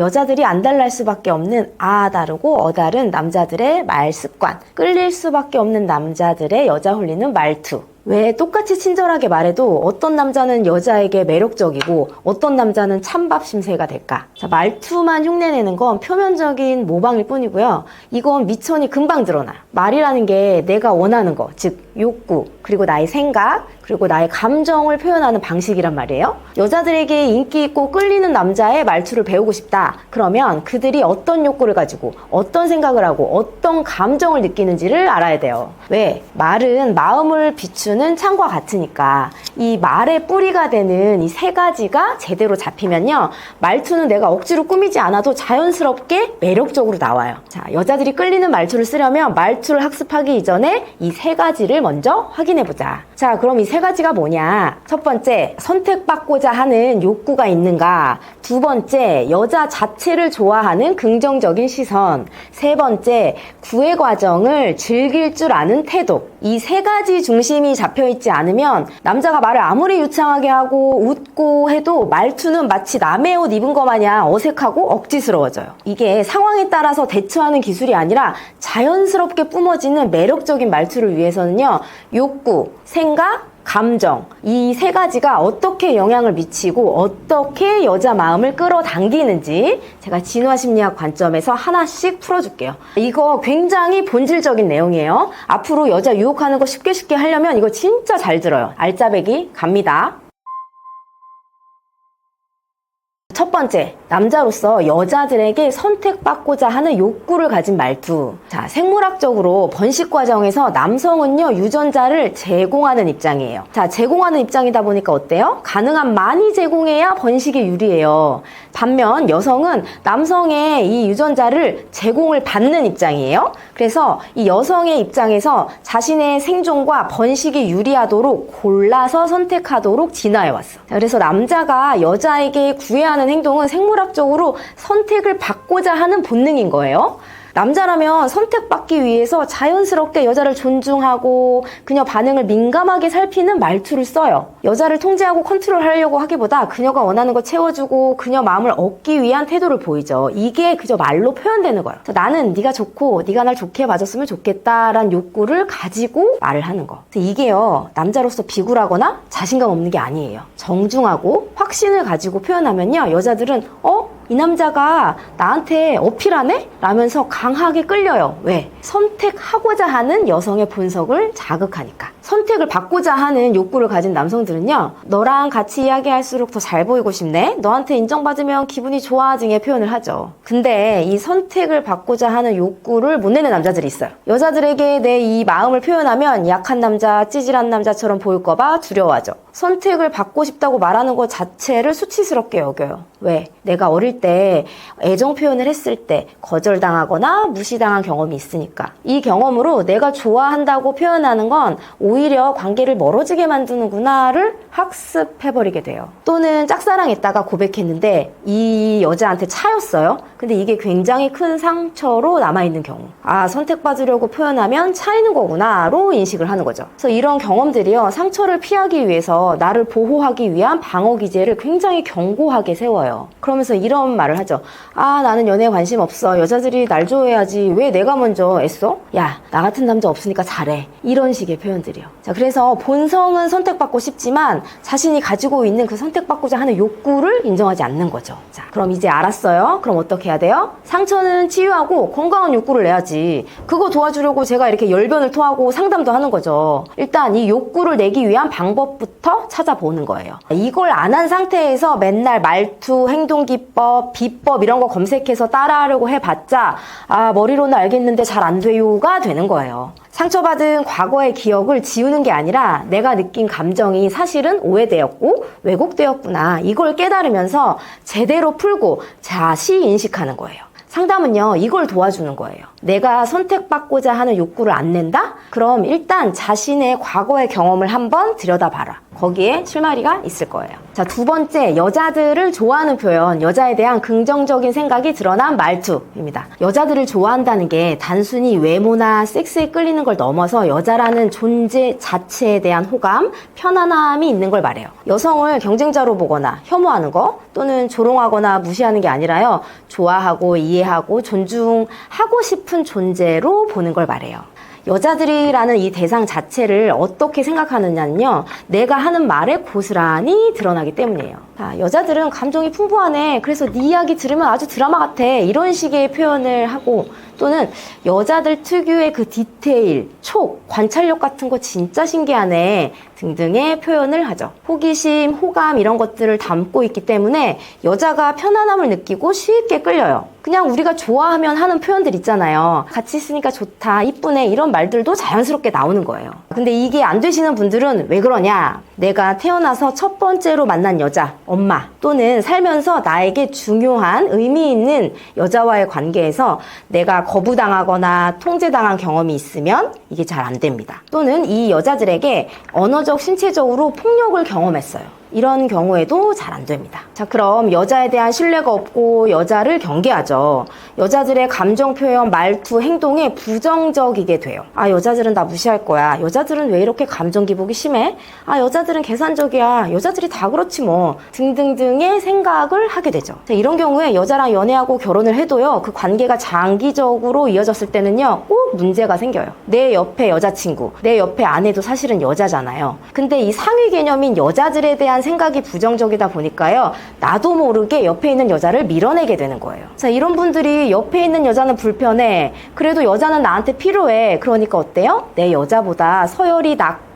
여자들이 안달날 수밖에 없는 아 다르고 어 다른 남자들의 말 습관, 끌릴 수밖에 없는 남자들의 여자 홀리는 말투. 왜 똑같이 친절하게 말해도 어떤 남자는 여자에게 매력적이고 어떤 남자는 찬밥 심세가 될까? 자, 말투만 흉내내는 건 표면적인 모방일 뿐이고요. 이건 미천이 금방 드러나. 말이라는 게 내가 원하는 거, 즉 욕구, 그리고 나의 생각, 그리고 나의 감정을 표현하는 방식이란 말이에요. 여자들에게 인기 있고 끌리는 남자의 말투를 배우고 싶다. 그러면 그들이 어떤 욕구를 가지고 어떤 생각을 하고 어떤 감정을 느끼는지를 알아야 돼요. 왜? 말은 마음을 비추 는 창과 같으니까 이 말의 뿌리가 되는 이 세 가지가 제대로 잡히면요. 말투는 내가 억지로 꾸미지 않아도 자연스럽게 매력적으로 나와요. 자, 여자들이 끌리는 말투를 쓰려면 말투를 학습하기 이전에 이 세 가지를 먼저 확인해 보자. 자, 그럼 이 세 가지가 뭐냐? 첫 번째, 선택받고자 하는 욕구가 있는가? 두 번째, 여자 자체를 좋아하는 긍정적인 시선. 세 번째, 구애 과정을 즐길 줄 아는 태도. 이 세 가지 중심이 잡혀 있지 않으면 남자가 말을 아무리 유창하게 하고 웃고 해도 말투는 마치 남의 옷 입은 것 마냥 어색하고 억지스러워져요. 이게 상황에 따라서 대처하는 기술이 아니라 자연스럽게 뿜어지는 매력적인 말투를 위해서는요, 욕구, 생각, 감정 이 세 가지가 어떻게 영향을 미치고 어떻게 여자 마음을 끌어당기는지 제가 진화 심리학 관점에서 하나씩 풀어줄게요. 이거 굉장히 본질적인 내용이에요. 앞으로 여자 유혹하는 거 쉽게 쉽게 하려면 이거 진짜 잘 들어요. 알짜배기 갑니다. 번째, 남자로서 여자들에게 선택받고자 하는 욕구를 가진 말투. 자, 생물학적으로 번식 과정에서 남성은요, 유전자를 제공하는 입장이에요. 자, 제공하는 입장이다 보니까 어때요? 가능한 많이 제공해야 번식에 유리해요. 반면 여성은 남성의 이 유전자를 제공을 받는 입장이에요. 그래서 이 여성의 입장에서 자신의 생존과 번식이 유리하도록 골라서 선택하도록 진화해 왔어. 자, 그래서 남자가 여자에게 구애하는 행동 은 생물학적으로 선택을 받고자 하는 본능인 거예요. 남자라면 선택받기 위해서 자연스럽게 여자를 존중하고 그녀 반응을 민감하게 살피는 말투를 써요. 여자를 통제하고 컨트롤하려고 하기보다 그녀가 원하는 거 채워주고 그녀 마음을 얻기 위한 태도를 보이죠. 이게 그저 말로 표현되는 거예요. 나는 네가 좋고 네가 날 좋게 봐줬으면 좋겠다라는 욕구를 가지고 말을 하는 거. 이게요 남자로서 비굴하거나 자신감 없는 게 아니에요. 정중하고 확신을 가지고 표현하면요 여자들은 어? 이 남자가 나한테 어필하네? 라면서 강하게 끌려요. 왜? 선택하고자 하는 여성의 본성을 자극하니까. 선택을 받고자 하는 욕구를 가진 남성들은요, 너랑 같이 이야기할수록 더 잘 보이고 싶네? 너한테 인정받으면 기분이 좋아 등의 표현을 하죠. 근데 이 선택을 받고자 하는 욕구를 못 내는 남자들이 있어요. 여자들에게 내 이 마음을 표현하면 약한 남자, 찌질한 남자처럼 보일까봐 두려워하죠. 선택을 받고 싶다고 말하는 것 자체를 수치스럽게 여겨요. 왜? 내가 어릴 때 애정 표현을 했을 때 거절당하거나 무시당한 경험이 있으니까. 이 경험으로 내가 좋아한다고 표현하는 건 오히려 관계를 멀어지게 만드는구나를 학습해버리게 돼요. 또는 짝사랑했다가 고백했는데 이 여자한테 차였어요. 근데 이게 굉장히 큰 상처로 남아있는 경우. 아, 선택받으려고 표현하면 차이는 거구나로 인식을 하는 거죠. 그래서 이런 경험들이요. 상처를 피하기 위해서 나를 보호하기 위한 방어 기제를 굉장히 견고하게 세워요. 그러면서 이런 말을 하죠. 아, 나는 연애에 관심 없어. 여자들이 날 좋아해야지. 왜 내가 먼저 애써? 야, 나 같은 남자 없으니까 잘해. 이런 식의 표현들이요. 자, 그래서 본성은 선택받고 싶지만 자신이 가지고 있는 그 선택받고자 하는 욕구를 인정하지 않는 거죠. 자, 그럼 이제 알았어요. 그럼 어떻게 해야 돼요? 상처는 치유하고 건강한 욕구를 내야지. 그거 도와주려고 제가 이렇게 열변을 토하고 상담도 하는 거죠. 일단 이 욕구를 내기 위한 방법 부터 찾아보는 거예요. 이걸 안 한 상태에서 맨날 말투, 행동 기법, 비법 이런 거 검색해서 따라하려고 해봤자 아 머리로는 알겠는데 잘 안 돼요가 되는 거예요. 상처받은 과거의 기억을 지우는 게 아니라 내가 느낀 감정이 사실은 오해되었고 왜곡되었구나 이걸 깨달으면서 제대로 풀고 자시 인식하는 거예요. 상담은요, 이걸 도와주는 거예요. 내가 선택받고자 하는 욕구를 안 낸다? 그럼 일단 자신의 과거의 경험을 한번 들여다봐라. 거기에 실마리가 있을 거예요. 자, 두 번째, 여자들을 좋아하는 표현, 여자에 대한 긍정적인 생각이 드러난 말투입니다. 여자들을 좋아한다는 게 단순히 외모나 섹스에 끌리는 걸 넘어서 여자라는 존재 자체에 대한 호감, 편안함이 있는 걸 말해요. 여성을 경쟁자로 보거나 혐오하는 거 또는 조롱하거나 무시하는 게 아니라요. 좋아하고 이해하고 존중하고 싶은 존재로 보는 걸 말해요. 여자들이라는 이 대상 자체를 어떻게 생각하느냐는요, 내가 하는 말에 고스란히 드러나기 때문이에요. 자, 여자들은 감정이 풍부하네. 그래서 네 이야기 들으면 아주 드라마 같아. 이런 식의 표현을 하고, 또는 여자들 특유의 그 디테일, 촉, 관찰력 같은 거 진짜 신기하네. 등등의 표현을 하죠. 호기심, 호감 이런 것들을 담고 있기 때문에 여자가 편안함을 느끼고 쉽게 끌려요. 그냥 우리가 좋아하면 하는 표현들 있잖아요. 같이 있으니까 좋다, 이쁘네 이런 말들도 자연스럽게 나오는 거예요. 근데 이게 안 되시는 분들은 왜 그러냐? 내가 태어나서 첫 번째로 만난 여자, 엄마 또는 살면서 나에게 중요한 의미 있는 여자와의 관계에서 내가 거부당하거나 통제당한 경험이 있으면 이게 잘 안 됩니다. 또는 이 여자들에게 언어적, 신체적으로 폭력을 경험했어요. 이런 경우에도 잘 안 됩니다. 자, 그럼 여자에 대한 신뢰가 없고 여자를 경계하죠. 여자들의 감정 표현, 말투, 행동에 부정적이게 돼요. 아, 여자들은 나 무시할 거야. 여자들은 왜 이렇게 감정 기복이 심해? 아, 여자들은 계산적이야. 여자들이 다 그렇지 뭐. 등등등의 생각을 하게 되죠. 자, 이런 경우에 여자랑 연애하고 결혼을 해도요. 그 관계가 장기적으로 이어졌을 때는요. 꼭 문제가 생겨요. 내 옆에 여자친구, 내 옆에 아내도 사실은 여자잖아요. 근데 이 상위 개념인 여자들에 대한 생각이 부정적이다 보니까요. 나도 모르게 옆에 있는 여자를 밀어내게 되는 거예요. 자, 이런 분들이 옆에 있는 여자는 불편해. 그래도 여자는 나한테 필요해. 그러니까 어때요? 내 여자보다 서열이 낮고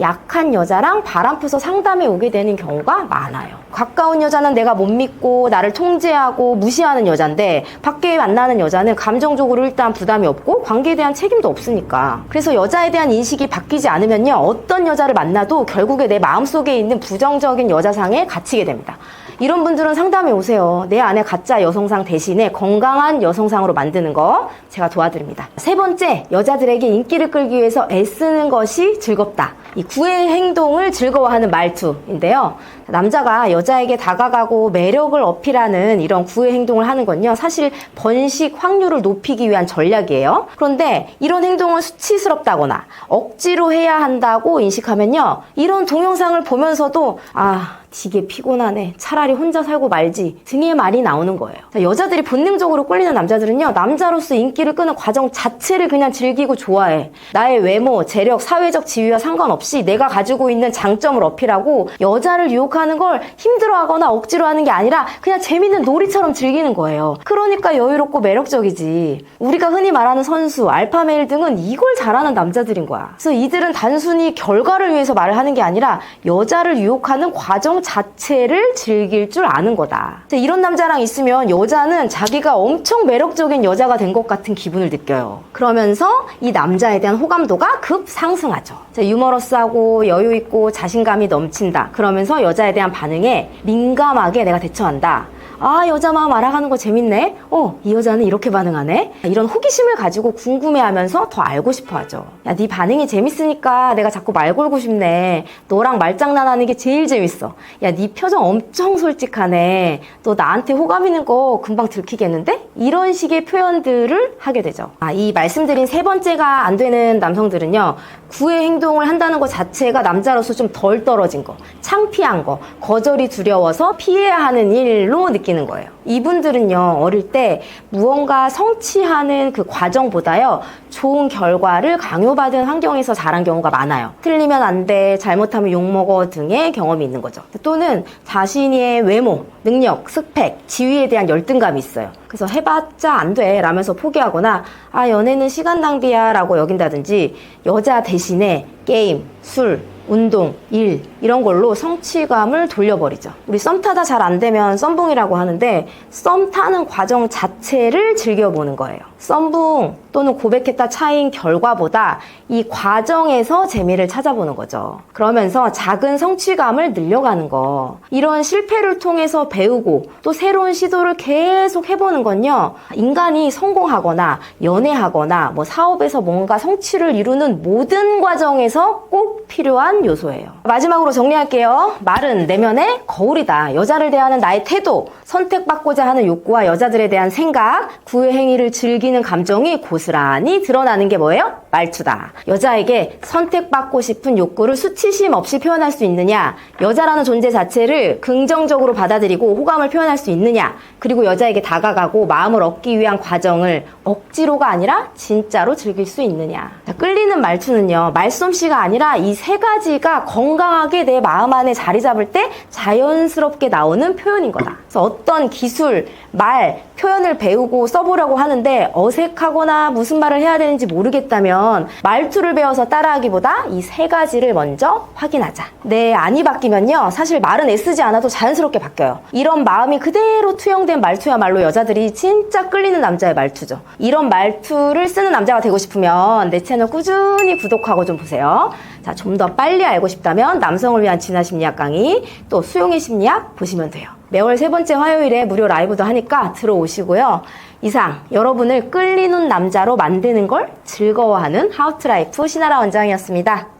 약한 여자랑 바람펴서 상담에 오게 되는 경우가 많아요. 가까운 여자는 내가 못 믿고 나를 통제하고 무시하는 여잔데 밖에 만나는 여자는 감정적으로 일단 부담이 없고 관계에 대한 책임도 없으니까. 그래서 여자에 대한 인식이 바뀌지 않으면요. 어떤 여자를 만나도 결국에 내 마음속에 있는 부정적인 여자상에 갇히게 됩니다. 이런 분들은 상담에 오세요. 내 안에 가짜 여성상 대신에 건강한 여성상으로 만드는 거 제가 도와드립니다. 세 번째, 여자들에게 인기를 끌기 위해서 애쓰는 것이 즐겁다. 이 구애 행동을 즐거워하는 말투인데요. 남자가 여자에게 다가가고 매력을 어필하는 이런 구애 행동을 하는 건요. 사실 번식 확률을 높이기 위한 전략이에요. 그런데 이런 행동을 수치스럽다거나 억지로 해야 한다고 인식하면요. 이런 동영상을 보면서도 아, 되게 피곤하네. 차라리 혼자 살고 말지. 등의 말이 나오는 거예요. 자, 여자들이 본능적으로 끌리는 남자들은요, 남자로서 인기를 끄는 과정 자체를 그냥 즐기고 좋아해. 나의 외모, 재력, 사회적 지위와 상관없이 내가 가지고 있는 장점을 어필하고 여자를 유혹하는 걸 힘들어 하거나 억지로 하는 게 아니라 그냥 재밌는 놀이처럼 즐기는 거예요. 그러니까 여유롭고 매력적이지. 우리가 흔히 말하는 선수, 알파메일 등은 이걸 잘하는 남자들인 거야. 그래서 이들은 단순히 결과를 위해서 말을 하는 게 아니라 여자를 유혹하는 과정 자체를 즐길 줄 아는 거다. 이런 남자랑 있으면 여자는 자기가 엄청 매력적인 여자가 된 것 같은 기분을 느껴요. 그러면서 이 남자에 대한 호감도가 급 상승하죠. 자, 유머러스하고 여유 있고 자신감이 넘친다. 그러면서 여자 에 대한 반응에 민감하게 내가 대처한다. 아, 여자 마음 알아가는 거 재밌네? 어, 이 여자는 이렇게 반응하네? 이런 호기심을 가지고 궁금해 하면서 더 알고 싶어 하죠. 야, 네 반응이 재밌으니까 내가 자꾸 말 걸고 싶네. 너랑 말장난 하는 게 제일 재밌어. 야, 네 표정 엄청 솔직하네. 너 나한테 호감 있는 거 금방 들키겠는데? 이런 식의 표현들을 하게 되죠. 아, 이 말씀드린 세 번째가 안 되는 남성들은요, 구애 행동을 한다는 것 자체가 남자로서 좀 덜 떨어진 거, 창피한 거, 거절이 두려워서 피해야 하는 일로 느끼는 거예요. 이분들은요, 어릴 때 무언가 성취하는 그 과정보다요, 좋은 결과를 강요받은 환경에서 자란 경우가 많아요. 틀리면 안 돼, 잘못하면 욕먹어 등의 경험이 있는 거죠. 또는 자신의 외모, 능력, 스펙, 지위에 대한 열등감이 있어요. 그래서 해봤자 안 돼, 라면서 포기하거나, 아, 연애는 시간 낭비야, 라고 여긴다든지, 여자 대신에 게임, 술, 운동, 일 이런 걸로 성취감을 돌려버리죠. 우리 썸 타다 잘 안 되면 썸붕이라고 하는데 썸 타는 과정 자체를 즐겨보는 거예요. 썸붕 또는 고백했다 차인 결과보다 이 과정에서 재미를 찾아보는 거죠. 그러면서 작은 성취감을 늘려가는 거. 이런 실패를 통해서 배우고 또 새로운 시도를 계속 해보는 건요. 인간이 성공하거나 연애하거나 뭐 사업에서 뭔가 성취를 이루는 모든 과정에서 꼭 필요한 요소예요. 마지막으로 결론적으로 정리할게요. 말은 내면의 거울이다. 여자를 대하는 나의 태도, 선택받고자 하는 욕구와 여자들에 대한 생각, 구애 행위를 즐기는 감정이 고스란히 드러나는 게 뭐예요? 말투다. 여자에게 선택받고 싶은 욕구를 수치심 없이 표현할 수 있느냐, 여자라는 존재 자체를 긍정적으로 받아들이고 호감을 표현할 수 있느냐, 그리고 여자에게 다가가고 마음을 얻기 위한 과정을 억지로가 아니라 진짜로 즐길 수 있느냐. 자, 끌리는 말투는요, 말솜씨가 아니라 이 세 가지가 건강하게 내 마음 안에 자리 잡을 때 자연스럽게 나오는 표현인 거다. 그래서 어떤 기술, 말, 표현을 배우고 써보려고 하는데 어색하거나 무슨 말을 해야 되는지 모르겠다면 말투를 배워서 따라하기보다 이 세 가지를 먼저 확인하자. 내 안이 바뀌면요. 사실 말은 애쓰지 않아도 자연스럽게 바뀌어요. 이런 마음이 그대로 투영된 말투야말로 여자들이 진짜 끌리는 남자의 말투죠. 이런 말투를 쓰는 남자가 되고 싶으면 내 채널 꾸준히 구독하고 좀 보세요. 자, 좀 더 빨리 알고 싶다면 남성을 위한 진화 심리학 강의 또 수용의 심리학 보시면 돼요. 매월 세 번째 화요일에 무료 라이브도 하니까 들어오시고요. 이상 여러분을 끌리는 남자로 만드는 걸 즐거워하는 하우트라이프 신하라 원장이었습니다.